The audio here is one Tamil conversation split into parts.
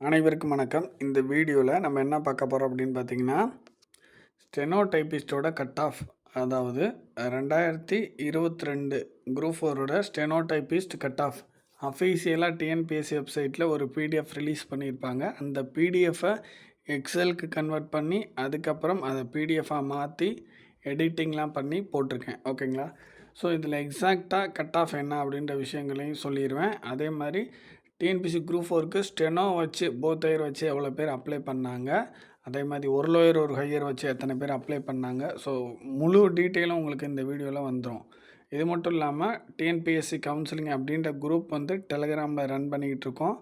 அனைவருக்கும் வணக்கம். இந்த வீடியோவில் நம்ம என்ன பார்க்க போகிறோம் அப்படின்னு பார்த்தீங்கன்னா ஸ்டெனோ டைப்பிஸ்டோட கட் ஆஃப் அதாவது ரெண்டாயிரத்தி இருபத்தி ரெண்டு குரூப் ஃபோரோட ஸ்டெனோ டைப்பிஸ்ட் கட் ஆஃப் அஃபீஷியலாக டிஎன்பிஎஸ்சி வெப்சைட்டில் ஒரு பிடிஎஃப் ரிலீஸ் பண்ணியிருப்பாங்க. அந்த பிடிஎஃபை எக்ஸலுக்கு கன்வெர்ட் பண்ணி அதுக்கப்புறம் அதை பிடிஎஃபாக மாற்றி எடிட்டிங்லாம் பண்ணி போட்டிருக்கேன். ஓகேங்களா? ஸோ இதில் எக்ஸாக்டாக கட் ஆஃப் என்ன அப்படின்ற விஷயங்களையும் சொல்லிடுவேன் அதே மாதிரி டிஎன்பிசி குரூப் ஃபோருக்கு ஸ்டெனோ வச்சு போத் ஹையர் வச்சு எவ்வளோ பேர் அப்ளை பண்ணாங்க. அதே மாதிரி ஒரு லோயர் ஒரு ஹையர் வச்சு எத்தனை பேர் அப்ளை பண்ணாங்க. ஸோ முழு டீட்டெயிலும் உங்களுக்கு இந்த வீடியோவில் வந்துடும் இது மட்டும் இல்லாமல் டிஎன்பிஎஸ்சி கவுன்சிலிங் அப்படின்ற குரூப் வந்து டெலகிராமில் ரன் பண்ணிக்கிட்டு இருக்கோம்.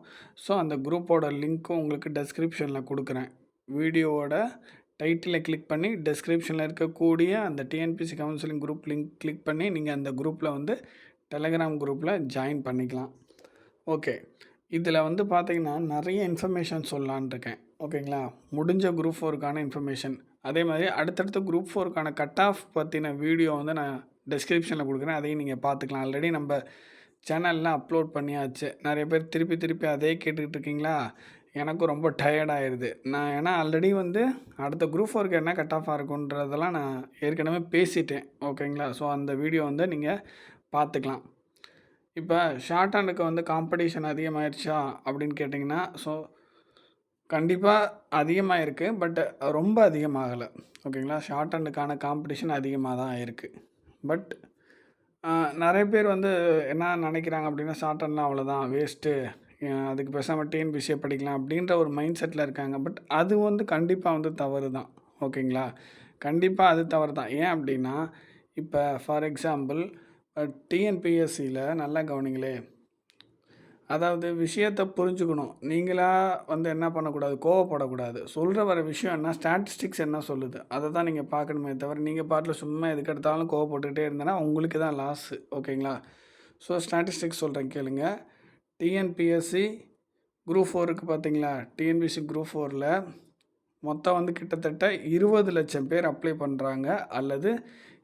ஸோ அந்த குரூப்போட லிங்க்கும் உங்களுக்கு டெஸ்கிரிப்ஷனில் கொடுக்குறேன். வீடியோவோட டைட்டிலை கிளிக் பண்ணி டெஸ்கிரிப்ஷனில் இருக்கக்கூடிய அந்த TNPC counselling group link click பண்ணி நீங்கள் அந்த குரூப்பில் வந்து டெலகிராம் குரூப்பில் ஜாயின் பண்ணிக்கலாம். ஓகே. இதில் வந்து பார்த்தீங்கன்னா நிறைய இன்ஃபர்மேஷன் சொல்லலான் இருக்கேன். ஓகேங்களா? முடிஞ்ச குரூப் ஃபோருக்கான இன்ஃபர்மேஷன் அதே மாதிரி அடுத்தடுத்த குரூப் ஃபோருக்கான கட் ஆஃப் பற்றின வீடியோ வந்து நான் டிஸ்கிரிப்ஷனில் கொடுக்குறேன். அதையும் நீங்கள் பார்த்துக்கலாம் ஆல்ரெடி நம்ம சேனல்லாம் அப்லோட் பண்ணியாச்சு. நிறைய பேர் திருப்பி திருப்பி அதே கேட்டுக்கிட்டு இருக்கீங்களா? எனக்கும் ரொம்ப டயர்ட் நான் ஏன்னா ஆல்ரெடி வந்து அடுத்த குரூப் ஒர்க் என்ன கட் ஆஃபாக இருக்குன்றதெல்லாம் நான் ஏற்கனவே பேசிட்டேன். ஓகேங்களா? ஸோ அந்த வீடியோ வந்து நீங்கள் பார்த்துக்கலாம் இப்போ ஷார்ட் ஹேண்டுக்கு வந்து காம்படிஷன் அதிகமாகிடுச்சா அப்படின்னு கேட்டிங்கன்னா ஸோ கண்டிப்பாக அதிகமாக இருக்குது பட் ரொம்ப அதிகமாகலை. ஓகேங்களா? ஷார்ட் ஹேண்டுக்கான காம்படிஷன் அதிகமாக தான் இருக்குது பட் நிறைய பேர் வந்து என்ன நினைக்கிறாங்க அப்படின்னா ஷார்ட் ஹேண்ட்லாம் அவ்வளோதான் வேஸ்ட்டு அதுக்கு பேசாமல் டிஎன்பிசியை படிக்கலாம் அப்படின்ற ஒரு மைண்ட் செட்டில் இருக்காங்க. பட் அது வந்து கண்டிப்பாக வந்து தவறு தான் ஓகேங்களா? கண்டிப்பாக அது தவறு தான் ஏன் அப்படின்னா இப்போ ஃபார் எக்ஸாம்பிள் டிஎன்பிஎஸ்சியில் நல்லா கவனிங்களே. அதாவது விஷயத்தை புரிஞ்சுக்கணும். நீங்களாக வந்து என்ன பண்ணக்கூடாது? கோவப்படக்கூடாது. சொல்கிற வர விஷயம் என்ன? ஸ்டாட்டிஸ்டிக்ஸ் என்ன சொல்லுது? அதை தான் நீங்கள் பார்க்கணுமே தவிர நீங்கள் பாட்டில் சும்மா எதுக்கு எடுத்தாலும் கோவப்பட்டுக்கிட்டே இருந்தேன்னா உங்களுக்கு தான் லாஸு ஓகேங்களா? ஸோ ஸ்டாட்டிஸ்டிக்ஸ் சொல்கிறேன் கேளுங்க. டிஎன்பிஎஸ்சி குரூப் ஃபோருக்கு பார்த்தீங்களா டிஎன்பிஎஸ்சி குரூப் ஃபோரில் மொத்தம் வந்து கிட்டத்தட்ட இருபது லட்சம் பேர் அப்ளை பண்ணுறாங்க அல்லது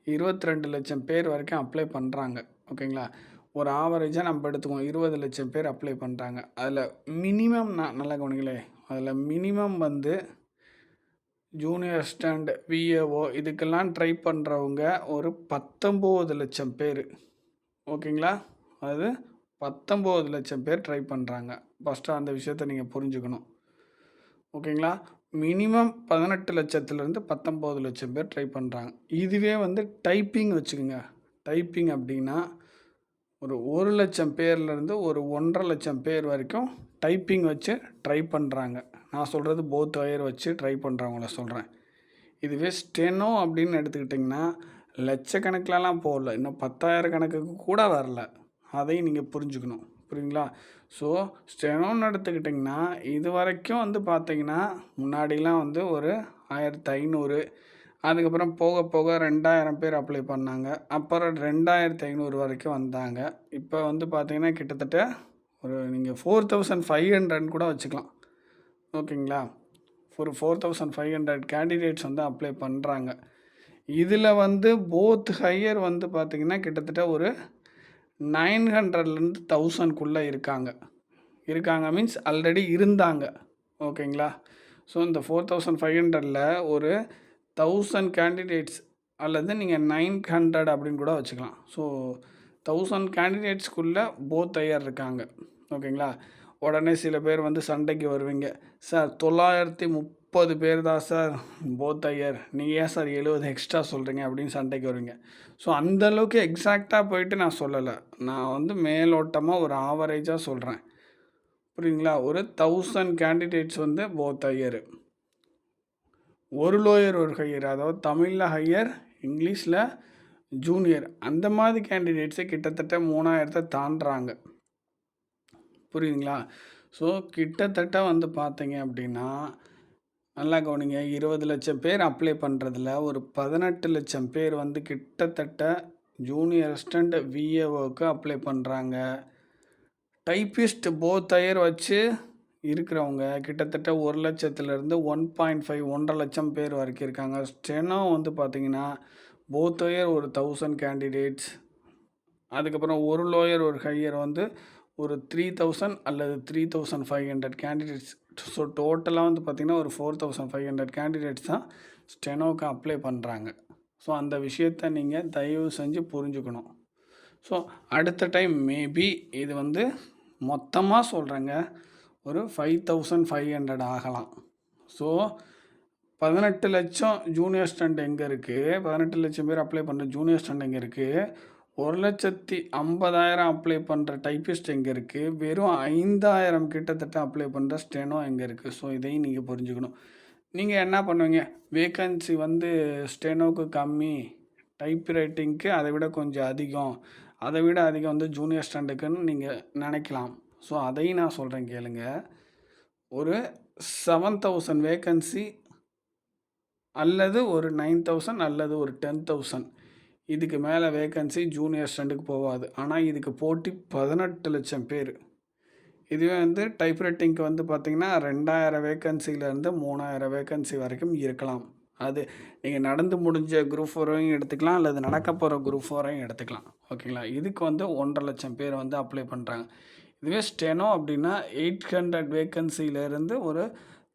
இருபத்தி ரெண்டு லட்சம் பேர் வரைக்கும் அப்ளை பண்ணுறாங்க ஓகேங்களா? ஒரு ஆவரேஜாக நம்ம எடுத்துக்குவோம். இருபது லட்சம் பேர் அப்ளை பண்ணுறாங்க அதில் மினிமம் நான் நல்லா கவனிங்களே. அதில் மினிமம் வந்து ஜூனியர் ஸ்டாண்ட் விஏஓ இதுக்கெல்லாம் ட்ரை பண்ணுறவங்க ஒரு பத்தொம்போது லட்சம் பேர். ஓகேங்களா? அது பத்தொம்போது லட்சம் பேர் ட்ரை பண்ணுறாங்க ஃபஸ்ட்டு அந்த விஷயத்தை நீங்கள் புரிஞ்சுக்கணும். ஓகேங்களா? மினிமம் பதினெட்டு லட்சத்துலேருந்து பத்தொம்போது லட்சம் பேர் ட்ரை பண்ணுறாங்க. இதுவே வந்து டைப்பிங் வச்சுக்கோங்க. டைப்பிங் அப்படின்னா ஒரு ஒரு லட்சம் பேர்லேருந்து ஒரு ஒன்றரை லட்சம் பேர் வரைக்கும் டைப்பிங் வச்சு ட்ரை பண்ணுறாங்க. நான் சொல்கிறது போத் ஒயர் வச்சு ட்ரை பண்ணுறவங்கள சொல்கிறேன். இதுவே ஸ்டெனோ அப்படின்னு எடுத்துக்கிட்டிங்கன்னா லட்சக்கணக்கிலலாம் போகல. இன்னும் பத்தாயிரம் கணக்குக்கு கூட வரல. அதையும் நீங்கள் புரிஞ்சுக்கணும். புரியுங்களா ஸோ ஸ்டெனோன்னு எடுத்துக்கிட்டிங்கன்னா இது வரைக்கும் வந்து பார்த்திங்கன்னா முன்னாடிலாம் வந்து ஒரு ஆயிரத்து ஐநூறு அதுக்கப்புறம் போக போக ரெண்டாயிரம் பேர் அப்ளை பண்ணாங்க. அப்புறம் ரெண்டாயிரத்து ஐநூறு வரைக்கும் வந்தாங்க. இப்போ வந்து பார்த்திங்கன்னா கிட்டத்தட்ட ஒரு நீங்கள் ஃபோர் தௌசண்ட் ஃபைவ் ஹண்ட்ரட் கூட வச்சுக்கலாம். ஓகேங்களா? ஒரு four thousand five hundred candidates வந்து அப்ளை பண்ணுறாங்க இதில் வந்து போத் ஹையர் வந்து பார்த்திங்கன்னா கிட்டத்தட்ட ஒரு நைன் ஹண்ட்ரட்லேருந்து தௌசண்ட்குள்ளே இருக்காங்க. இருக்காங்க மீன்ஸ் ஆல்ரெடி இருந்தாங்க. ஓகேங்களா? ஸோ இந்த ஃபோர் தௌசண்ட் ஃபைவ் ஹண்ட்ரடில் ஒரு தௌசண்ட் கேண்டிடேட்ஸ் அல்லது நீங்கள் நைன் ஹண்ட்ரட் அப்படின்னு கூட வச்சுக்கலாம். ஸோ தௌசண்ட் கேண்டிடேட்ஸ்க்குள்ளே போத் ஐயர் இருக்காங்க. ஓகேங்களா? உடனே சில பேர் வந்து சண்டைக்கு வருவீங்க. சார் தொள்ளாயிரத்தி முப் முப்பது பேர் தான் சார் போத் ஐயர். நீங்கள் ஏன் சார் எழுபது எக்ஸ்ட்ரா சொல்கிறீங்க அப்படின்னு சண்டைக்கு வருவீங்க. ஸோ அந்தளவுக்கு எக்ஸாக்டாக போயிட்டு நான் சொல்லலை. நான் வந்து மேலோட்டமாக ஒரு ஆவரேஜாக சொல்கிறேன் புரியுங்களா ஒரு தௌசண்ட் கேண்டிடேட்ஸ் வந்து போத் ஐயர். ஒரு லோயர் ஒரு ஹையர் அதாவது தமிழில் ஹையர் இங்கிலீஷில் ஜூனியர் அந்த மாதிரி கேண்டிடேட்ஸை கிட்டத்தட்ட மூணாயிரத்தை தாண்டுறாங்க. புரியுதுங்களா? ஸோ கிட்டத்தட்ட வந்து பார்த்தீங்க அப்படின்னா நல்லா கவனிங்க. இருபது லட்சம் பேர் அப்ளை பண்ணுறதுல ஒரு பதினெட்டு லட்சம் பேர் வந்து கிட்டத்தட்ட ஜூனியர் அசிஸ்டண்ட் விஏஓக்கு அப்ளை பண்ணுறாங்க டைப்பிஸ்ட் போத் அயர் வச்சு இருக்கிறவங்க கிட்டத்தட்ட ஒரு லட்சத்துலேருந்து ஒன் பாயிண்ட் ஃபைவ் ஒன்றரை லட்சம் பேர் வரைக்கும் இருக்காங்க. ஸ்டெனோ வந்து பார்த்திங்கன்னா போத் ஒயர் ஒரு தௌசண்ட் கேண்டிடேட்ஸ் அதுக்கப்புறம் ஒரு லோயர் ஒரு ஹையர் வந்து ஒரு த்ரீ தௌசண்ட் அல்லது three thousand five hundred candidates so டோட்டலாக வந்து பார்த்திங்கன்னா ஒரு four thousand five hundred candidates தான் ஸ்டெனோக்கு அப்ளை பண்ணுறாங்க ஸோ அந்த விஷயத்த நீங்கள் தயவு செஞ்சு புரிஞ்சுக்கணும். ஸோ அடுத்த டைம் மேபி இது வந்து மொத்தமாக சொல்கிறேங்க ஒரு ஃபைவ் தௌசண்ட் ஃபைவ் ஹண்ட்ரட் ஆகலாம். ஸோ பதினெட்டு லட்சம் ஜூனியர் ஸ்டண்ட் எங்கே இருக்குது பதினெட்டு லட்சம் பேர் அப்ளை பண்ணுற ஜூனியர் ஸ்டண்ட் எங்கே இருக்குது ஒரு லட்சத்தி ஐம்பதாயிரம் அப்ளை பண்ணுற டைப்பிஸ்ட் எங்கே இருக்குது வெறும் ஐந்தாயிரம் கிட்டத்தட்ட அப்ளை பண்ணுற ஸ்டெனோ எங்கே இருக்குது ஸோ இதையும் நீங்கள் புரிஞ்சுக்கணும். நீங்கள் என்ன பண்ணுவீங்க? வேக்கன்சி வந்து ஸ்டெனோக்கு கம்மி டைப் ரைட்டிங்க்கு அதை விட கொஞ்சம் அதிகம். அதை விட அதிகம் வந்து ஜூனியர் ஸ்டாண்டுக்குன்னு நீங்கள் நினைக்கலாம். ஸோ அதையும் நான் சொல்கிறேன் கேளுங்க. ஒரு செவன் தௌசண்ட் வேக்கன்சி அல்லது ஒரு நைன் தௌசண்ட் அல்லது ஒரு டென் தௌசண்ட் இதுக்கு மேலே வேக்கன்சி ஜூனியர் ஸ்டண்டுக்கு போகாது ஆனால் இதுக்கு போட்டி பதினெட்டு லட்சம் பேர். இதுவே வந்து டைப்ரைட்டிங்க்கு வந்து பார்த்திங்கன்னா ரெண்டாயிரம் வேக்கன்சிலேருந்து மூணாயிரம் வேக்கன்சி வரைக்கும் இருக்கலாம். அது நீங்கள் நடந்து முடிஞ்ச குரூப் ஃபோரையும் எடுத்துக்கலாம் அல்லது நடக்க போகிற குரூப் ஃபோரையும் எடுத்துக்கலாம். ஓகேங்களா? இதுக்கு வந்து ஒன்றரை லட்சம் பேர் வந்து அப்ளை பண்ணுறாங்க இதுவே ஸ்டெனோ அப்படின்னா எயிட் ஹண்ட்ரட் வேக்கன்சிலேருந்து ஒரு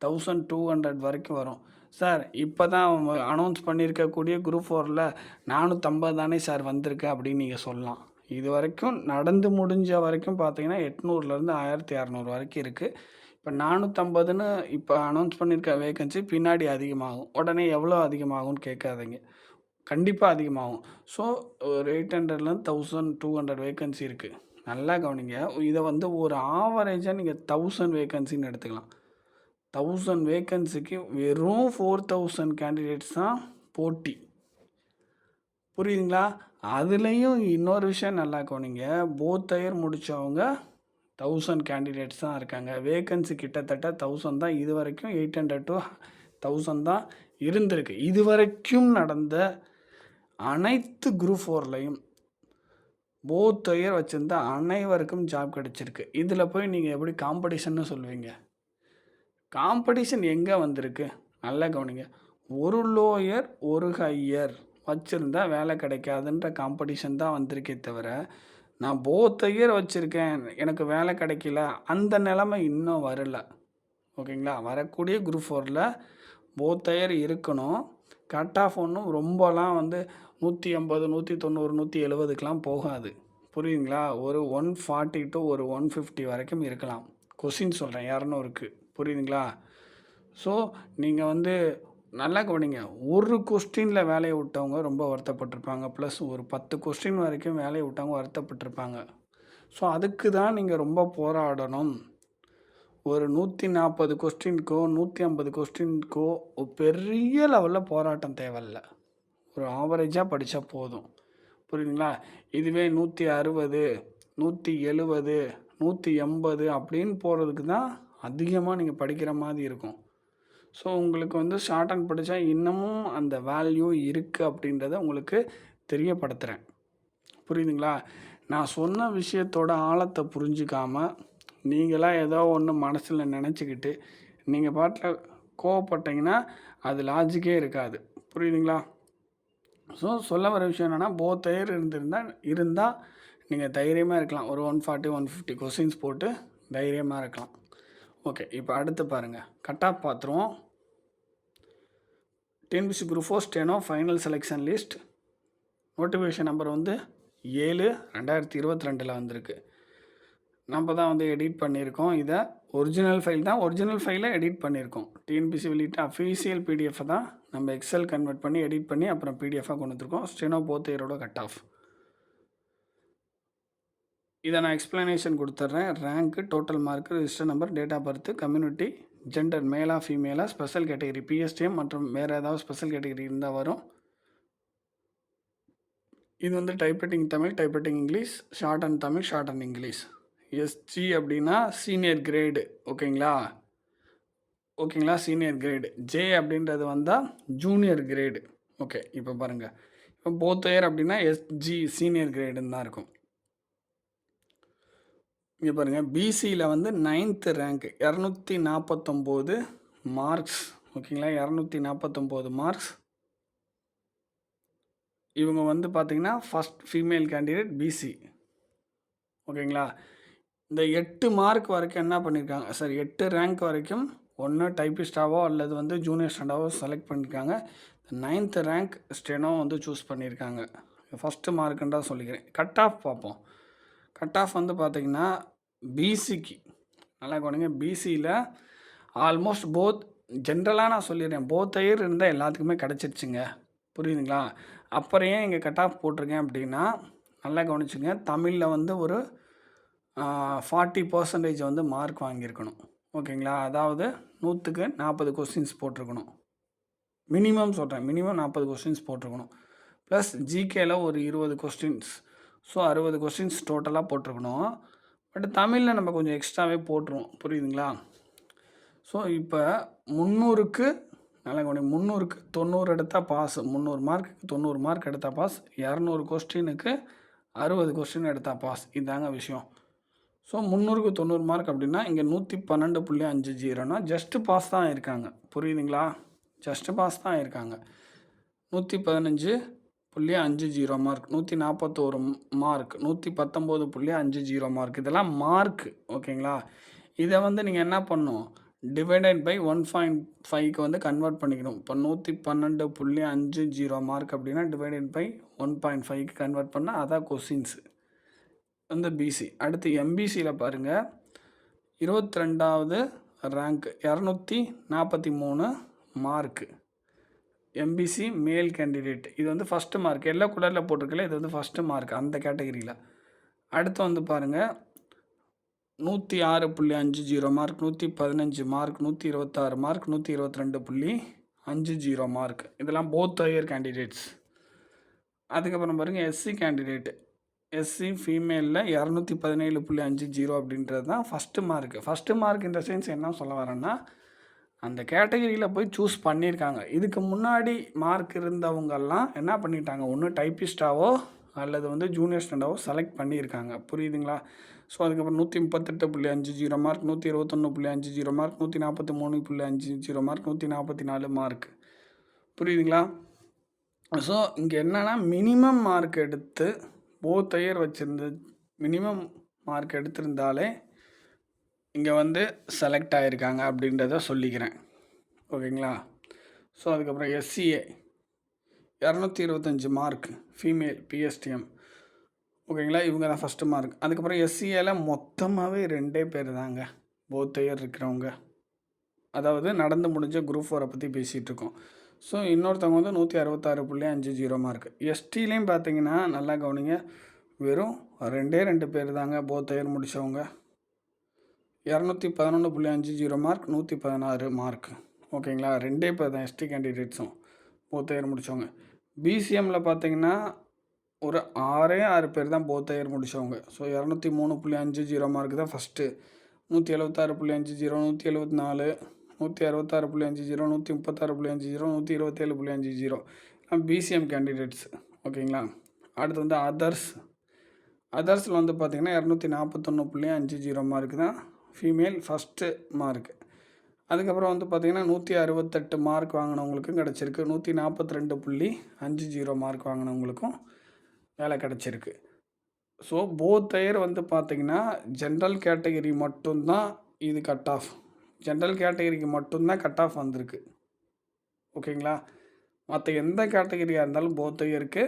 தௌசண்ட் டூ ஹண்ட்ரட் வரைக்கும் வரும். சார் இப்போ தான் அனௌன்ஸ் பண்ணியிருக்கக்கூடிய குரூப் ஃபோரில் நானூற்றம்பது தானே சார் வந்திருக்கு அப்படின்னு நீங்கள் சொல்லலாம். இது வரைக்கும் நடந்து முடிஞ்ச வரைக்கும் பார்த்தீங்கன்னா எட்நூறுலேருந்து ஆயிரத்தி இரநூறு வரைக்கும் இருக்குது இப்போ நானூற்றம்பதுன்னு இப்போ அனௌன்ஸ் பண்ணியிருக்க வேகன்சி பின்னாடி அதிகமாகும். உடனே எவ்வளோ அதிகமாகும்னு கேட்காதீங்க. கண்டிப்பாக அதிகமாகும். ஸோ ஒரு எயிட் ஹண்ட்ரட்லேருந்து தௌசண்ட் டூ ஹண்ட்ரட் வேகன்சி இருக்குது நல்லா கவனிங்க. இதை வந்து ஒரு ஆவரேஜாக நீங்கள் தௌசண்ட் வேகன்சின்னு எடுத்துக்கலாம். தௌசண்ட் வேக்கன்சிக்கு வெறும் ஃபோர் தௌசண்ட் கேண்டிடேட்ஸ் தான் போட்டி. புரியுதுங்களா? அதுலேயும் இன்னொரு விஷயம் நல்லா கவனிங்க. போத் அயர் முடித்தவங்க தௌசண்ட் கேண்டிடேட்ஸ் தான் இருக்காங்க. வேக்கன்சி கிட்டத்தட்ட தௌசண்ட் தான். இது வரைக்கும் எயிட் ஹண்ட்ரட் டு தௌசண்ட் தான் இருந்திருக்கு. இது வரைக்கும் நடந்த அனைத்து குரூப் ஃபோர்லையும் போத் இயர் வச்சுருந்த அனைவருக்கும் ஜாப் கிடச்சிருக்கு. இதில் போய் நீங்கள் எப்படி காம்படிஷன்னு சொல்லுவீங்க? காம்படிஷன் எங்கே வந்திருக்கு? நல்லா கவனிங்க. ஒரு லோயர் ஒரு ஹையர் வச்சுருந்தா வேலை கிடைக்காதுன்ற காம்படிஷன் தான் வந்திருக்கே தவிர நான் போத் ஹையர் வச்சுருக்கேன். எனக்கு வேலை கிடைக்கல. அந்த நிலமை இன்னும் வரல. ஓகேங்களா? வரக்கூடிய குரூப் ஃபோரில் போத் ஹையர் இருக்கணும். கட் ஆஃப் ஒன்றும் ரொம்பலாம் வந்து நூற்றி ஐம்பது நூற்றி தொண்ணூறு நூற்றி எழுபதுக்கெலாம் போகாது. புரியுதுங்களா? ஒரு ஒன் ஃபார்ட்டி டு ஒரு ஒன் ஃபிஃப்டி வரைக்கும் இருக்கலாம். கொஷின் சொல்கிறேன் இரநூறுக்கு புரியுதுங்களா? ஸோ நீங்கள் வந்து நல்லா கவனிங்க. ஒரு கொஸ்டினில் வேலையை விட்டவங்க ரொம்ப வருத்தப்பட்டிருப்பாங்க. ப்ளஸ் ஒரு பத்து கொஸ்டின் வரைக்கும் வேலையை விட்டவங்க வருத்தப்பட்டிருப்பாங்க. ஸோ அதுக்கு தான் நீங்கள் ரொம்ப போராடணும். ஒரு நூற்றி நாற்பது கொஸ்டின்க்கோ நூற்றி ஐம்பது கொஸ்டின்க்கோ பெரிய லெவலில் போராட்டம் தேவையில்ல. ஒரு ஆவரேஜாக படித்தா போதும். புரியுதுங்களா? இதுவே நூற்றி அறுபது நூற்றி எழுபது நூற்றி எண்பது அப்படின்னு போகிறதுக்கு தான் அதிகமாக நீங்கள் படிக்கிற மாதிரி இருக்கும். ஸோ உங்களுக்கு வந்து ஷார்ட் அண்ட் படித்தா இன்னமும் அந்த வேல்யூ இருக்குது அப்படின்றத உங்களுக்கு தெரியப்படுத்துகிறேன் புரியுதுங்களா? நான் சொன்ன விஷயத்தோட ஆழத்தை புரிஞ்சிக்காமல் நீங்களாக ஏதோ ஒன்று மனசில் நினச்சிக்கிட்டு நீங்கள் பாட்டில் கோவப்பட்டீங்கன்னா அது லாஜிக்கே இருக்காது. புரியுதுங்களா? ஸோ சொல்ல வர விஷயம் என்னென்னா போ தயிர் இருந்திருந்தால் இருந்தால் நீங்கள் தைரியமாக இருக்கலாம். ஒரு one forty one fifty questions போட்டு தைரியமாக இருக்கலாம். ஓகே இப்போ அடுத்து பாருங்கள் கட் ஆஃப் பார்த்துருவோம் TNPC group four steno final selection list notification number வந்து ஏழு ரெண்டாயிரத்தி இருபத்தி ரெண்டில் வந்திருக்கு. நம்ம தான் வந்து எடிட் பண்ணியிருக்கோம். இதை ஒரிஜினல் ஃபைல் தான் ஒரிஜினல் ஃபைலை எடிட் பண்ணியிருக்கோம். டிஎன்பிசி வெளியிட்ட அஃபீஷியல் பிடிஎஃப் தான் நம்ம எக்ஸல் கன்வெர்ட் பண்ணி எடிட் பண்ணி அப்புறம் பிடிஎஃபாக கொண்டு வந்துருக்கோம். ஸ்டெனோ போத்தேரோட கட் ஆஃப் இதை நான் எக்ஸ்ப்ளனேஷன் கொடுத்துட்றேன். Rank total mark register number date of birth community gender மேலா ஃபீமேலா ஸ்பெஷல் கேட்டகரி பிஎஸ்டிஎம் மற்றும் வேறு ஏதாவது ஸ்பெஷல் கேட்டகரி இருந்தால் வரும். இது வந்து typewriting Tamil typewriting English shorthand Tamil shorthand English. SG அப்படின்னா சீனியர் கிரேடு ஓகேங்களா? ஓகேங்களா? சீனியர் கிரேடு ஜே அப்படின்றது வந்தால் ஜூனியர் கிரேடு ஓகே இப்போ பாருங்கள் இப்போ போத்தையர் அப்படின்னா எஸ்ஜி சீனியர் கிரேடுன்னு தான் இருக்கும். இங்கே பாருங்கள் பிசியில் வந்து நைன்த்து ரேங்க் இரநூத்தி நாற்பத்தொம்போது மார்க்ஸ் ஓகேங்களா இரநூத்தி நாற்பத்தொம்போது மார்க்ஸ் இவங்க வந்து பார்த்திங்கன்னா ஃபஸ்ட் ஃபீமேல் கேண்டிடேட் பிசி ஓகேங்களா இந்த எட்டு மார்க் வரைக்கும் என்ன பண்ணியிருக்காங்க சார் எட்டு ரேங்க் வரைக்கும் ஒன்று டைப்பிஸ்டாவோ அல்லது வந்து ஜூனியர் ஸ்டாண்டாவோ செலக்ட் பண்ணியிருக்காங்க நைன்த்து ரேங்க் ஸ்டெனோ வந்து சூஸ் பண்ணியிருக்காங்க ஃபஸ்ட்டு மார்க்குன்னு தான் சொல்லிக்கிறேன். கட் ஆஃப் பார்ப்போம். கட் ஆஃப் வந்து பார்த்திங்கன்னா பிசிக்கு நல்லா கவனிங்க. பிசியில் ஆல்மோஸ்ட் போத் ஜென்ரலாக நான் சொல்லிடுறேன். போத் இயர் இருந்தால் எல்லாத்துக்குமே கிடச்சிருச்சுங்க. புரியுதுங்களா? அப்புறம் ஏன் இங்கே கட் ஆஃப் போட்டிருக்கேன் அப்படின்னா நல்லா கவனிச்சுங்க. தமிழில் வந்து ஒரு ஃபார்ட்டி பர்சன்டேஜ் வந்து மார்க் வாங்கியிருக்கணும். ஓகேங்களா? அதாவது நூற்றுக்கு நாற்பது கொஸ்டின்ஸ் போட்டிருக்கணும். மினிமம் சொல்கிறேன் மினிமம் நாற்பது கொஸ்டின்ஸ் போட்டிருக்கணும். ப்ளஸ் ஜிகேல ஒரு இருபது கொஸ்டின்ஸ் ஸோ அறுபது கொஸ்டின்ஸ் டோட்டலாக போட்டிருக்கணும். பட் தமிழில் நம்ம கொஞ்சம் எக்ஸ்ட்ராவே போட்டுருவோம். புரியுதுங்களா? ஸோ இப்போ முந்நூறுக்கு நல்லா கவனி முந்நூறுக்கு தொண்ணூறு எடுத்தால் பாஸ் முந்நூறு மார்க்குக்கு தொண்ணூறு மார்க் எடுத்தால் பாஸ் இரநூறு கொஸ்டினுக்கு அறுபது கொஸ்டின் எடுத்தால் பாஸ் இதாங்க விஷயம். ஸோ முந்நூறுக்கு தொண்ணூறு மார்க் அப்படின்னா இங்கே நூற்றி பன்னெண்டு புள்ளி அஞ்சு ஜீரோனா ஜஸ்ட்டு பாஸ் தான் இருக்காங்க. புரியுதுங்களா? ஜஸ்ட்டு பாஸ் தான் இருக்காங்க. நூற்றி பதினஞ்சு புள்ளி அஞ்சு ஜீரோ மார்க் நூற்றி நாற்பத்தோரு மார்க் நூற்றி பத்தொம்போது புள்ளி அஞ்சு ஜீரோ மார்க் இதெல்லாம் மார்க் ஓகேங்களா இதை வந்து நீங்கள் என்ன பண்ணும்? டிவைடட் பை ஒன் பாயிண்ட் ஃபைவ்க்கு வந்து கன்வெர்ட் பண்ணிக்கணும். இப்போ நூற்றி பன்னெண்டு புள்ளி அஞ்சு ஜீரோ மார்க் அப்படின்னா டிவைடட் பை ஒன் பாயிண்ட் ஃபைவ்க்கு கன்வெர்ட் பண்ணால் அதான் கொஸ்டின்ஸு வந்து பிசி அடுத்து எம்பிசியில் பாருங்கள் இருபத்தி ரெண்டாவது ரேங்க் இரநூத்தி நாற்பத்தி மூணு மார்க்கு எம்பிசி மேல் கேண்டிடேட் இது வந்து ஃபஸ்ட்டு மார்க் எல்லா கலரில் போட்டிருக்கல இது வந்து ஃபஸ்ட்டு மார்க் அந்த கேட்டகரியில் அடுத்து வந்து பாருங்கள் நூற்றி ஆறு புள்ளி அஞ்சு ஜீரோ மார்க் நூற்றி பதினஞ்சு மார்க் நூற்றி இருபத்தாறு மார்க் நூற்றி இருபத்தி ரெண்டு புள்ளி அஞ்சு ஜீரோ மார்க் இதெல்லாம் போத் ஹையர் கேண்டிடேட்ஸ் அதுக்கப்புறம் பாருங்கள் எஸ்சி கேண்டிடேட் எஸ்சி ஃபீமேலில் இரநூத்தி பதினேழு புள்ளி அஞ்சு ஜீரோ அப்படின்றது தான் ஃபஸ்ட்டு மார்க் ஃபஸ்ட்டு மார்க் இந்த சென்ஸ் என்ன சொல்ல வரேன்னா அந்த கேட்டகரியில் போய் சூஸ் பண்ணியிருக்காங்க. இதுக்கு முன்னாடி மார்க் இருந்தவங்கெல்லாம் என்ன பண்ணிட்டாங்க? ஒன்று டைப்பிஸ்டாவோ அல்லது வந்து ஜூனியர் ஸ்டாண்டாவோ செலக்ட் பண்ணியிருக்காங்க. புரியுதுங்களா? ஸோ அதுக்கப்புறம் நூற்றி முப்பத்தெட்டு புள்ளி அஞ்சு ஜீரோ மார்க் நூற்றி இருபத்தொன்று புள்ளி அஞ்சு ஜீரோ மார்க் நூற்றி நாற்பத்தி மூணு புள்ளி அஞ்சு ஜீரோ மார்க் நூற்றி நாற்பத்தி நாலு மார்க் புரியுதுங்களா? ஸோ இங்கே என்னென்னா மினிமம் மார்க் எடுத்து போத் தயர் வச்சுருந்து மினிமம் மார்க் எடுத்திருந்தாலே இங்கே வந்து செலக்ட் ஆகிருக்காங்க அப்படின்றத சொல்லிக்கிறேன். ஓகேங்களா? ஸோ அதுக்கப்புறம் எஸ்சிஏ இரநூத்தி இருபத்தஞ்சி மார்க் ஃபீமேல் பிஎஸ்டிஎம் ஓகேங்களா? இவங்க தான் ஃபஸ்ட்டு மார்க் அதுக்கப்புறம் எஸ்சிஏல மொத்தமாகவே ரெண்டே பேர் தாங்க. போத்தையர் இருக்கிறவங்க. அதாவது நடந்து முடிஞ்ச குரூப் ஃபோரை பற்றி பேசிகிட்டு இருக்கோம். ஸோ இன்னொருத்தவங்க வந்து நூற்றி அறுபத்தாறு புள்ளி அஞ்சு ஜீரோ மார்க் எஸ்டிலையும் பார்த்தீங்கன்னா நல்லா கவனிங்க. வெறும் ரெண்டே ரெண்டு பேர் தாங்க. போத் முடித்தவங்க இரநூத்தி பதினொன்று புள்ளி அஞ்சு ஜீரோ மார்க் நூற்றி பதினாறு மார்க் ஓகேங்களா? ரெண்டே பேர் தான் எஸ்டி கேண்டிடேட்ஸும் போத்தையர் முடித்தவங்க பிசிஎம்மில் பார்த்தீங்கன்னா ஒரு ஆறே ஆறு பேர் தான் போத்தையர் முடித்தவங்க ஸோ இரநூத்தி மூணு புள்ளி அஞ்சு ஜீரோ மார்க் தான் ஃபஸ்ட்டு நூற்றி எழுபத்தாறு புள்ளி அஞ்சு ஜீரோ நூற்றி எழுபத்தி நாலு நூற்றி அறுபத்தாறு புள்ளி அஞ்சு ஜீரோ நூற்றி முப்பத்தாறு புள்ளி அஞ்சு ஜீரோ நூற்றி இருபத்தேழு புள்ளி அஞ்சு ஜீரோ பிசிஎம் கேண்டிடேட்ஸ் ஓகேங்களா? அடுத்து வந்து அதர்ஸ் அதர்ஸில் வந்து பார்த்திங்கன்னா இரநூத்தி நாற்பத்தொன்று புள்ளி அஞ்சு ஜீரோ மார்க் தான் ஃபீமேல் ஃபஸ்ட்டு மார்க் அதுக்கப்புறம் வந்து பார்த்திங்கன்னா நூற்றி அறுபத்தெட்டு மார்க் வாங்கினவங்களுக்கும் கிடச்சிருக்கு. நூற்றி நாற்பத்தி ரெண்டு புள்ளி அஞ்சு ஜீரோ மார்க் வாங்கினவங்களுக்கும் வேலை கிடச்சிருக்கு. ஸோ போத் டயர் வந்து பார்த்திங்கன்னா ஜென்ரல் கேட்டகரி மட்டும்தான் இது கட் ஆஃப் ஜென்ரல் கேட்டகரிக்கு மட்டும்தான் கட் ஆஃப் வந்திருக்கு. ஓகேங்களா? மற்ற எந்த கேட்டகரியாக இருந்தாலும் போத் டயருக்கு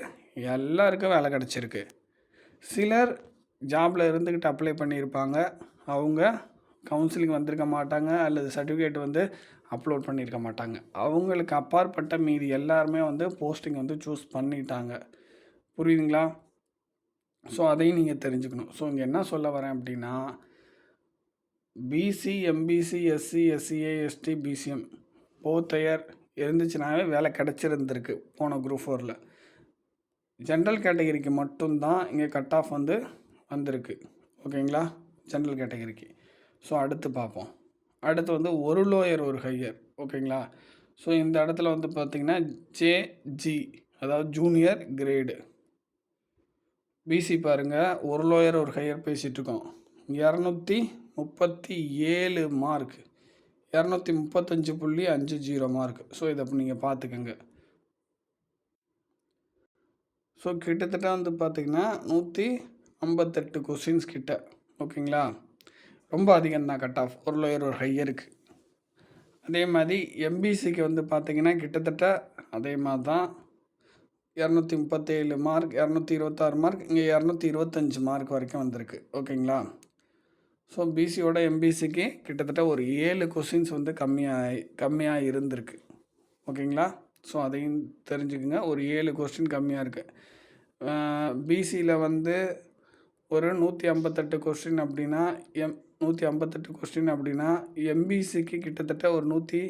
எல்லாருக்கும் வேலை கிடச்சிருக்கு. சிலர் ஜாபில் இருந்துக்கிட்டு அப்ளை பண்ணியிருப்பாங்க. அவங்க கவுன்சிலிங் வந்திருக்க மாட்டாங்க அல்லது சர்டிஃபிகேட் வந்து அப்லோட் பண்ணியிருக்க மாட்டாங்க. அவங்களுக்கு அப்பாற்பட்ட மீதி எல்லாருமே வந்து போஸ்டிங் வந்து சூஸ் பண்ணிட்டாங்க. புரியுதுங்களா? ஸோ அதையும் நீங்கள் தெரிஞ்சுக்கணும். ஸோ இங்கே என்ன சொல்ல வரேன் அப்படின்னா BC MBC SC SCA ST BCM both higher இருந்துச்சுனாவே வேலை கிடச்சிருந்துருக்கு போன குரூப் ஃபோரில் ஜென்ரல் கேட்டகரிக்கு மட்டும்தான் இங்கே கட் ஆஃப் வந்து வந்திருக்கு. ஓகேங்களா ஜென்ரல் கேட்டகரிக்கு ஸோ அடுத்து பார்ப்போம். அடுத்து வந்து ஒரு லோயர் ஒரு ஹையர் ஓகேங்களா ஸோ இந்த இடத்துல வந்து பார்த்திங்கன்னா ஜேஜி அதாவது ஜூனியர் கிரேடு பிசி பாருங்கள் ஒரு லோயர் ஒரு ஹையர் பேசிகிட்ருக்கோம் இரநூத்தி முப்பத்தி ஏழு மார்க் இரநூத்தி முப்பத்தஞ்சு புள்ளி அஞ்சு ஜீரோ மார்க் ஸோ இதை நீங்கள் பார்த்துக்கோங்க. ஸோ கிட்டத்தட்ட வந்து பார்த்திங்கன்னா நூற்றி ஐம்பத்தெட்டு கொஸ்டின்ஸ் கிட்ட. ஓகேங்களா ரொம்ப அதிகம் தான் கட் ஆஃப் ஒரு லோயர் ஒரு ஹையருக்கு அதே மாதிரி எம்பிசிக்கு வந்து பார்த்திங்கன்னா கிட்டத்தட்ட அதே மாதிரி தான் இரநூத்தி முப்பத்தேழு மார்க் இரநூத்தி இருபத்தாறு மார்க் இங்கே இரநூத்தி இருபத்தஞ்சி மார்க் வரைக்கும் வந்திருக்கு. ஓகேங்களா? ஸோ பிசியோட எம்பிசிக்கு கிட்டத்தட்ட ஒரு ஏழு கொஸ்டின்ஸ் வந்து கம்மியாக கம்மியாக இருந்திருக்கு. ஓகேங்களா? ஸோ அதையும் தெரிஞ்சுக்குங்க. ஒரு ஏழு கொஸ்டின் கம்மியாக இருக்குது பிசியில் வந்து ஒரு நூற்றி ஐம்பத்தெட்டு கொஸ்டின் அப்படின்னா எம் நூற்றி ஐம்பத்தெட்டு கொஸ்டின் அப்படின்னா எம்பிசிக்கு கிட்டத்தட்ட ஒரு நூற்றி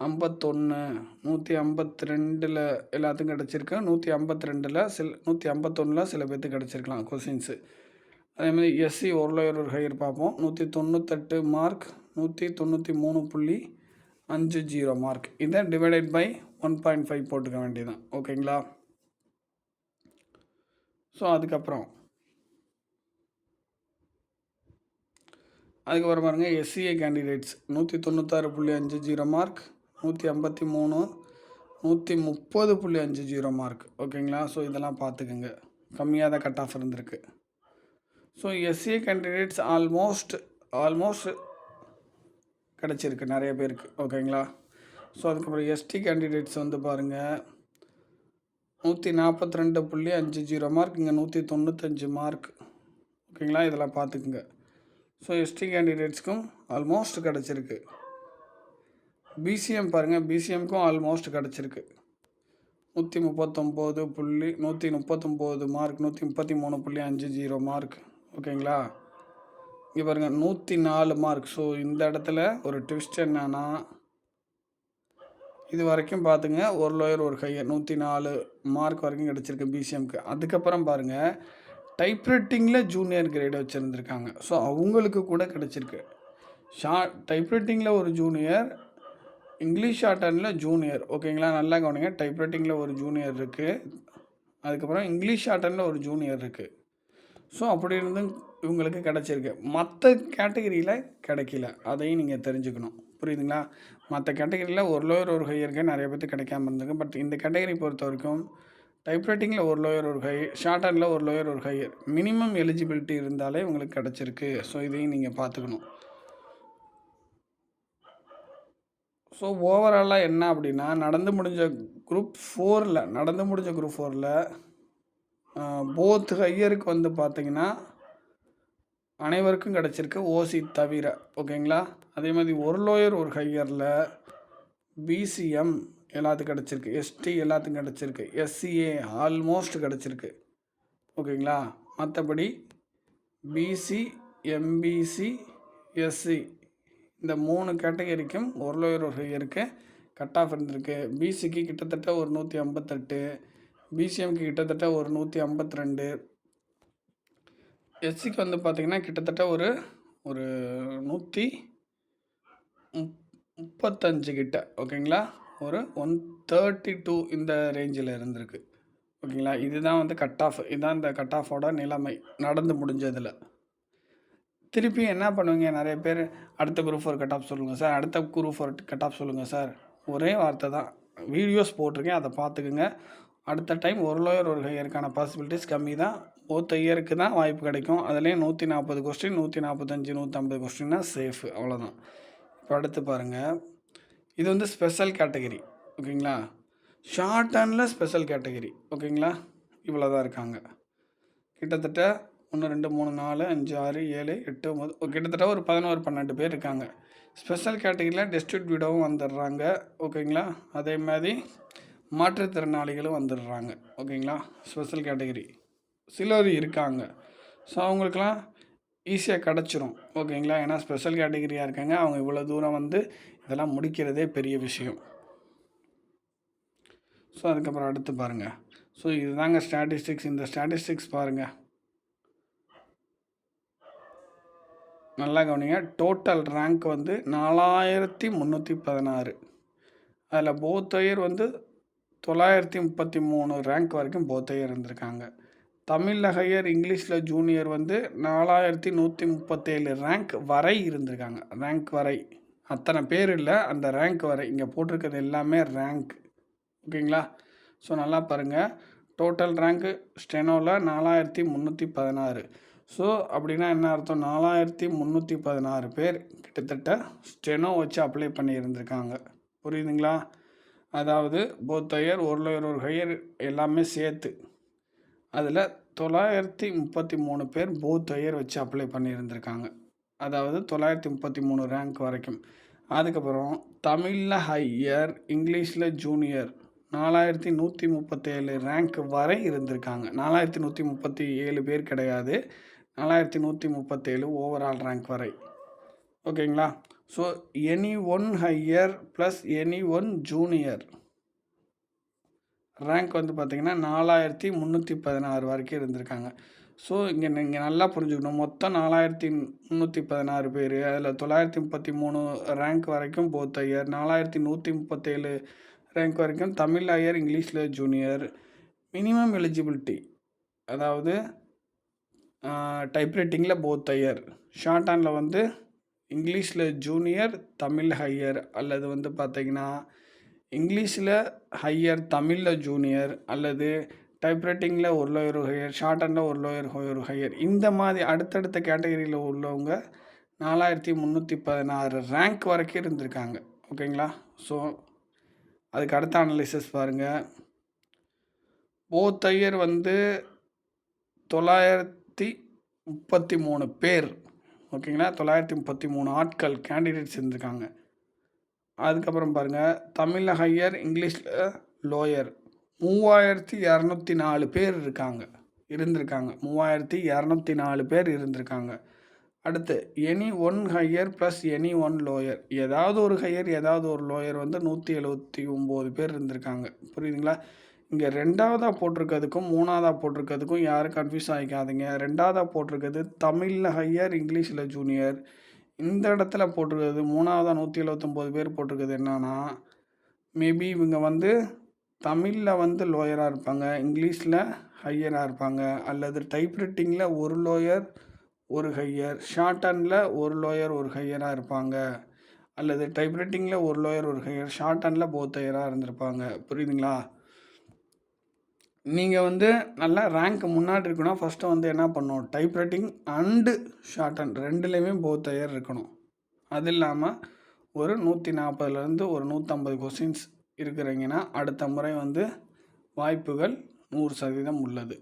ஐம்பத்தொன்று நூற்றி ஐம்பத்தி ரெண்டில் எல்லாத்துக்கும் கிடச்சிருக்கு. நூற்றி ஐம்பத்தி ரெண்டில் சில நூற்றி ஐம்பத்தொன்னில் சில பேர்த்துக்கு கிடச்சிருக்கலாம் கொஸ்டின்ஸு அதேமாதிரி எஸ்சி ஒரு ஹையர் பார்ப்போம். நூற்றி தொண்ணூத்தெட்டு மார்க் நூற்றி தொண்ணூற்றி மூணு புள்ளி அஞ்சு ஜீரோ மார்க் இதை divided by one point five போட்டுக்க வேண்டியதான் ஓகேங்களா ஸோ அதுக்கப்புறம் அதுக்கப்புறம் பாருங்கள் எஸ்சிஏ கேண்டிடேட்ஸ் நூற்றி தொண்ணூத்தாறு புள்ளி அஞ்சு ஜீரோ மார்க் நூற்றி ஐம்பத்தி மூணு நூற்றி முப்பது புள்ளி அஞ்சு ஜீரோ மார்க் ஓகேங்களா? ஸோ இதெல்லாம் பார்த்துக்குங்க. கம்மியாக தான் கட் ஆஃப் இருந்திருக்கு. So SCA candidates almost almost கிடச்சிருக்கு நிறைய பேருக்கு. ஓகேங்களா? ஸோ அதுக்கப்புறம் எஸ்டி கேண்டிடேட்ஸ் வந்து பாருங்கள் நூற்றி நாற்பத்தி ரெண்டு புள்ளி அஞ்சு ஜீரோ மார்க் இங்கே நூற்றி தொண்ணூத்தஞ்சு மார்க் ஓகேங்களா? இதெல்லாம் பார்த்துக்குங்க. ஸோ எஸ்டி கேண்டிடேட்ஸ்க்கும் ஆல்மோஸ்ட் கிடச்சிருக்கு. பிசிஎம் பாருங்கள் பிசிஎம்க்கும் ஆல்மோஸ்ட் கிடச்சிருக்கு. நூற்றி முப்பத்தொம்போது புள்ளி நூற்றி முப்பத்தொம்போது மார்க் நூற்றி முப்பத்தி மூணு புள்ளி அஞ்சு ஜீரோ மார்க் ஓகேங்களா? இங்கே பாருங்கள் நூற்றி நாலு மார்க் ஸோ இந்த இடத்துல ஒரு ட்விஸ்ட் என்னன்னா இது வரைக்கும் பார்த்துங்க ஒரு லோயர் ஒரு ஹையர் நூற்றி நாலு மார்க் வரைக்கும் கிடச்சிருக்கு பிசிஎம்க்கு அதுக்கப்புறம் பாருங்கள் டைப்ரைட்டிங்கில் ஜூனியர் கிரேடு வச்சுருந்துருக்காங்க. ஸோ அவங்களுக்கு கூட கிடச்சிருக்கு. ஷா டைப்ரைட்டிங்கில் ஒரு ஜூனியர் இங்கிலீஷ் ஷார்ட்டனில் ஜூனியர். ஓகேங்களா? நல்லா கவனிங்க. டைப்ரைட்டிங்கில் ஒரு ஜூனியர் இருக்குது அதுக்கப்புறம் இங்கிலீஷ் ஷார்ட்டனில் ஒரு ஜூனியர் இருக்குது ஸோ அப்படி இருந்தும் இவங்களுக்கு கிடச்சிருக்கு. மற்ற கேட்டகரியில் கிடைக்கல. அதையும் நீங்கள் தெரிஞ்சுக்கணும். புரியுதுங்களா? மற்ற கேட்டகரியில் ஒரு லோயர் ஒரு ஹையருக்கு நிறைய பேர்த்து கிடைக்காம இருந்திருக்கு. பட் இந்த கேட்டகரி பொறுத்த வரைக்கும் டைப்ரைட்டிங்கில் ஒரு லோயர் ஒரு ஹை ஷார்ட் ஹேண்டில் ஒரு லோயர் ஒரு ஹையர் மினிமம் எலிஜிபிலிட்டி இருந்தாலே உங்களுக்கு கிடச்சிருக்கு. ஸோ இதையும் நீங்கள் பார்த்துக்கணும். ஸோ ஓவராலாக என்ன அப்படின்னா நடந்து முடிஞ்ச குரூப் ஃபோரில் நடந்து முடிஞ்ச குரூப் ஃபோரில் போத் ஹையருக்கு வந்து பார்த்தீங்கன்னா அனைவருக்கும் கிடச்சிருக்கு ஓசி தவிர. ஓகேங்களா அதே மாதிரி ஒரு லோயர் ஒரு ஹையரில் பிசிஎம் எல்லாத்துக்கும் கிடச்சிருக்கு. எஸ்டி எல்லாத்துக்கும் கிடச்சிருக்கு. எஸ்சிஏ ஆல்மோஸ்ட் கிடச்சிருக்கு. ஓகேங்களா? மற்றபடி பிசி எம்பிசி எஸ்சி இந்த மூணு கேட்டகரிக்கும் ஒரு இருக்கு. ஒரு கட் ஆஃப் இருந்திருக்கு பிசிக்கு கிட்டத்தட்ட ஒரு நூற்றி ஐம்பத்தெட்டு பிசிஎம்க்கு கிட்டத்தட்ட ஒரு நூற்றி ஐம்பத்தி ரெண்டு எஸ்சிக்கு வந்து பார்த்திங்கன்னா கிட்டத்தட்ட ஒரு ஒரு நூற்றி முப்பத்தஞ்சு கிட்ட. ஓகேங்களா? ஒரு ஒன் தேர்ட்டி டூ இந்த ரேஞ்சில் இருந்திருக்கு. ஓகேங்களா இதுதான் வந்து கட் ஆஃப் இதுதான் இந்த கட் ஆஃபோட நிலைமை. நடந்து முடிஞ்சதில். திருப்பி என்ன பண்ணுவீங்க? நிறைய பேர் அடுத்த குரூப் ஃபோர் கட் ஆஃப் சொல்லுங்கள் சார் அடுத்த குரூப் ஃபோர் கட் ஆஃப் சொல்லுங்கள் சார் ஒரே வார்த்தை தான். வீடியோஸ் போட்டிருக்கேன். அதை பார்த்துக்குங்க. அடுத்த டைம் ஒரு லோயர் ஒரு ஹையருக்கான பாசிபிலிட்டிஸ் கம்மி தான். ஒருத்த இயருக்கு தான் வாய்ப்பு கிடைக்கும். அதுலேயும் நூற்றி நாற்பது கொஸ்டின் நூற்றி நாற்பத்தஞ்சு நூற்றம்பது கொஸ்டின்னா சேஃபு அவ்வளோதான் இப்போ அடுத்து பாருங்கள் இது வந்து ஸ்பெஷல் கேட்டகரி ஓகேங்களா? ஷார்ட் ஹேண்டில் ஸ்பெஷல் கேட்டகரி ஓகேங்களா? இவ்வளோ தான் இருக்காங்க. கிட்டத்தட்ட ஒன்று ரெண்டு மூணு நாலு அஞ்சு ஆறு ஏழு எட்டு ஒம்பது கிட்டத்தட்ட ஒரு பதினோரு பன்னெண்டு பேர் இருக்காங்க. ஸ்பெஷல் கேட்டகரியில் டெஸ்டியூட் வந்துடுறாங்க ஓகேங்களா? அதே மாதிரி மாற்றுத்திறனாளிகளும் வந்துடுறாங்க ஓகேங்களா? ஸ்பெஷல் கேட்டகரி சிலர் இருக்காங்க. ஸோ அவங்களுக்கெல்லாம் ஈஸியாக கிடச்சிரும் ஓகேங்களா? ஏன்னா ஸ்பெஷல் கேட்டகரியாக இருக்காங்க. அவங்க இவ்வளோ தூரம் வந்து இதெல்லாம் முடிக்கிறதே பெரிய விஷயம். ஸோ அதுக்கப்புறம் அடுத்து பாருங்கள் ஸோ இதுதாங்க ஸ்டாட்டிஸ்டிக்ஸ் இந்த ஸ்டாட்டிஸ்டிக்ஸ் பாருங்கள் நல்லா கவனிங்க. டோட்டல் ரேங்க் வந்து நாலாயிரத்தி முந்நூற்றி பதினாறு. அதில் போத்தையர் வந்து தொள்ளாயிரத்தி முப்பத்தி மூணு ரேங்க் வரைக்கும் போத்தையர் இருந்திருக்காங்க. தமிழகையர் இங்கிலீஷில் ஜூனியர் வந்து நாலாயிரத்தி நூற்றி முப்பத்தேழு ரேங்க் வரை இருந்திருக்காங்க. ரேங்க் வரை. அத்தனை பேர் இல்லை அந்த ரேங்க் வரை இங்கே போட்டிருக்கிறது எல்லாமே ரேங்க் ஓகேங்களா? ஸோ நல்லா பாருங்கள் டோட்டல் ரேங்க்கு ஸ்டெனோவில் நாலாயிரத்தி முந்நூற்றி பதினாறு. ஸோ அப்படின்னா என்ன அர்த்தம்? நாலாயிரத்தி முந்நூற்றி பதினாறு பேர் கிட்டத்தட்ட ஸ்டெனோ வச்சு அப்ளை பண்ணி இருந்திருக்காங்க. புரியுதுங்களா? அதாவது போத்தையர் ஒரு ஒரு ஹையர் எல்லாமே சேர்த்து அதில் தொள்ளாயிரத்தி முப்பத்தி மூணு பேர் போத்தையர் வச்சு அப்ளை பண்ணியிருந்திருக்காங்க அதாவது தொள்ளாயிரத்தி முப்பத்தி மூணு ரேங்க் வரைக்கும். அதுக்கப்புறம் தமிழில் ஹையர் இங்கிலீஷில் ஜூனியர் நாலாயிரத்தி நூற்றி முப்பத்தேழு ரேங்க் வரை இருந்திருக்காங்க. நாலாயிரத்தி நூற்றி முப்பத்தி ஏழு பேர் கிடையாது. நாலாயிரத்தி நூற்றி முப்பத்தேழு ஓவரால் ரேங்க் வரை. ஓகேங்களா? So any one higher plus any one junior rank வந்து பார்த்திங்கன்னா நாலாயிரத்தி முந்நூற்றி பதினாறு வரைக்கும் இருந்திருக்காங்க. ஸோ இங்கே நீங்கள் நல்லா புரிஞ்சுக்கணும். மொத்தம் நாலாயிரத்தி முந்நூற்றி பதினாறு பேர். அதில் தொள்ளாயிரத்தி முப்பத்தி மூணு ரேங்க் வரைக்கும் போத் ஐயர். நாலாயிரத்தி நூற்றி முப்பத்தேழு ரேங்க் வரைக்கும் தமிழ் ஐயர் இங்கிலீஷில் ஜூனியர் மினிமம் எலிஜிபிலிட்டி அதாவது டைப்ரைட்டிங்கில் போத் ஐயர். ஷார்ட் ஹேண்டில் வந்து இங்கிலீஷில் ஜூனியர் தமிழ் ஹையர் அல்லது வந்து பார்த்திங்கன்னா இங்கிலீஷில் ஹையர் தமிழில் ஜூனியர் அல்லது டைப்ரைட்டிங்கில் ஒரு லோயர் ஹையர் ஷார்ட் ஹேண்டில் ஒரு லோயர் ஒரு ஹையர் இந்த மாதிரி அடுத்தடுத்த கேட்டகரியில் உள்ளவங்க நாலாயிரத்தி முந்நூற்றி பதினாறு ரேங்க் வரைக்கும் இருந்திருக்காங்க. ஓகேங்களா? ஸோ அதுக்கு அடுத்த அனலிசிஸ் பாருங்கள் போத் ஐயர் வந்து தொள்ளாயிரத்தி முப்பத்தி மூணு பேர். ஓகேங்களா? தொள்ளாயிரத்தி முப்பத்தி மூணு ஆட்கள் கேண்டிடேட்ஸ் இருந்திருக்காங்க. அதுக்கப்புறம் பாருங்கள் தமிழில் ஹையர் இங்கிலீஷில் லோயர் மூவாயிரத்தி இரநூத்தி நாலு பேர் இருக்காங்க இருந்திருக்காங்க. மூவாயிரத்தி இரநூத்தி நாலு பேர் இருந்திருக்காங்க. அடுத்து any one higher plus any one lower ஏதாவது ஒரு ஹையர் ஏதாவது ஒரு லோயர் வந்து நூற்றி எழுபத்தி ஒம்பது பேர் இருந்திருக்காங்க. புரியுதுங்களா? இங்கே ரெண்டாவதாக போட்டிருக்கிறதுக்கும் மூணாவதாக போட்டிருக்கிறதுக்கும் யாரும் கன்ஃபியூஸ் ஆகிக்காதீங்க ரெண்டாவதாக போட்டிருக்கிறது தமிழில் ஹையர் இங்கிலீஷில் ஜூனியர் இந்த இடத்துல போட்டிருக்கிறது மூணாவதாக நூற்றி எழுபத்தொம்போது பேர் போட்டிருக்கிறது என்னன்னா மேபி இவங்க வந்து தமிழில் வந்து லோயராக இருப்பாங்க இங்கிலீஷில் ஹையராக இருப்பாங்க அல்லது டைப்ரைட்டிங்கில் ஒரு லோயர் ஒரு ஹையர் ஷார்ட் ஒரு லோயர் ஒரு ஹையராக இருப்பாங்க அல்லது டைப்ரைட்டிங்கில் ஒரு லோயர் ஒரு ஹையர் ஷார்ட் போத் ஹையராக இருந்திருப்பாங்க. புரியுதுங்களா? நீங்கள் வந்து நல்லா ரேங்க் முன்னாடி இருக்கணும். ஃபஸ்ட்டு வந்து என்ன பண்ணணும்? டைப்ரைட்டிங் அண்டு ஷார்ட் ரெண்டுலேயுமே போத் ஹையர் இருக்கணும். அது இல்லாமல் ஒரு நூற்றி நாற்பதுலேருந்து ஒரு நூற்றம்பது கொஸ்டின்ஸ் இருக்கிறீங்கன்னா அடுத்த முறை வந்து வாய்ப்புகள் நூறு சதவீதம் உள்ளது.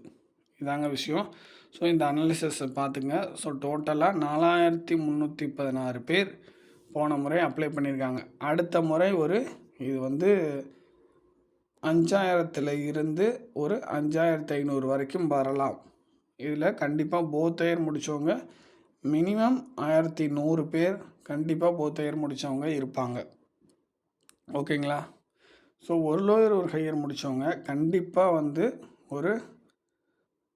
இதாங்க விஷயம். ஸோ இந்த அனாலிசிஸை பார்த்துங்க ஸோ டோட்டலாக நாலாயிரத்தி முந்நூற்றி பதினாறு பேர் போன முறை அப்ளை பண்ணியிருக்காங்க அடுத்த முறை ஒரு இது வந்து அஞ்சாயிரத்தில் இருந்து ஒரு அஞ்சாயிரத்து ஐநூறு வரைக்கும் வரலாம். இதில் கண்டிப்பாக போத்தையர் முடித்தவங்க மினிமம் ஆயிரத்தி நூறு பேர் கண்டிப்பாக போத்தையர் முடித்தவங்க இருப்பாங்க. ஓகேங்களா ஸோ ஒரு லோயர் ஒரு ஹையர் முடித்தவங்க கண்டிப்பாக வந்து ஒரு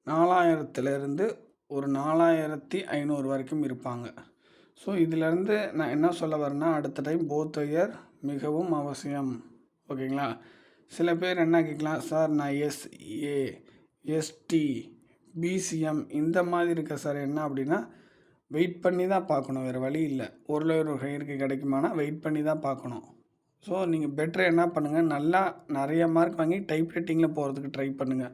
நாலாயிரத்துலேருந்து ஒரு நாலாயிரத்தி ஐநூறு வரைக்கும் இருப்பாங்க. ஸோ இதிலேருந்து நான் என்ன சொல்ல வரேன்னா அடுத்த டைம் போத் மிகவும் அவசியம். ஓகேங்களா? சில பேர் என்ன கேட்கலாம் சார் நான் எஸ்ஏ எஸ்டி பிசிஎம் இந்த மாதிரி இருக்க சார். என்ன அப்படின்னா வெயிட் பண்ணி தான் பார்க்கணும். வேறு வழி இல்லை. ஒரு லோயர் ஒரு ஹையருக்கு கிடைக்குமானா வெயிட் பண்ணி தான் பார்க்கணும். ஸோ நீங்கள் பெட்டர் என்ன பண்ணுங்கள் நல்லா நிறைய மார்க் வாங்கி டைப் ரைட்டிங்கில் போகிறதுக்கு ட்ரை பண்ணுங்கள்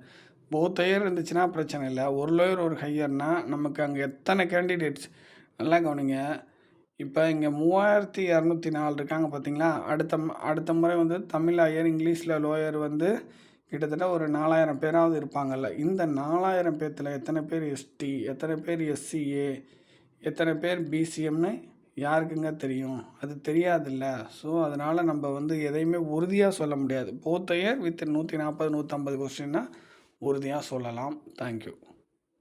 போத் ஹையர் இருந்துச்சுன்னா பிரச்சனை இல்லை. ஒரு லோயர் ஒரு ஹையர்னால் நமக்கு அங்கே எத்தனை கேண்டிடேட்ஸ் நல்லா கவனிங்க. இப்போ இங்கே மூவாயிரத்தி இரநூத்தி நாலு இருக்காங்க பார்த்தீங்களா அடுத்த அடுத்த முறை வந்து தமிழ் ஹையர் இங்கிலீஷில் லோயர் வந்து கிட்டத்தட்ட ஒரு நாலாயிரம் பேராவது இருப்பாங்கல்ல. இந்த நாலாயிரம் பேர்த்தில் எத்தனை பேர் எஸ்டி எத்தனை பேர் எஸ்சிஏ எத்தனை பேர் பிசிஎம்னு யாருக்குங்க தெரியும்? அது தெரியாதுல்ல. ஸோ அதனால் நம்ம வந்து எதையுமே உறுதியாக சொல்ல முடியாது. போத்தையர் வித் நூற்றி நாற்பது நூற்றம்பது கொஸ்டின்னா உறுதியாக சொல்லலாம். தேங்க்யூ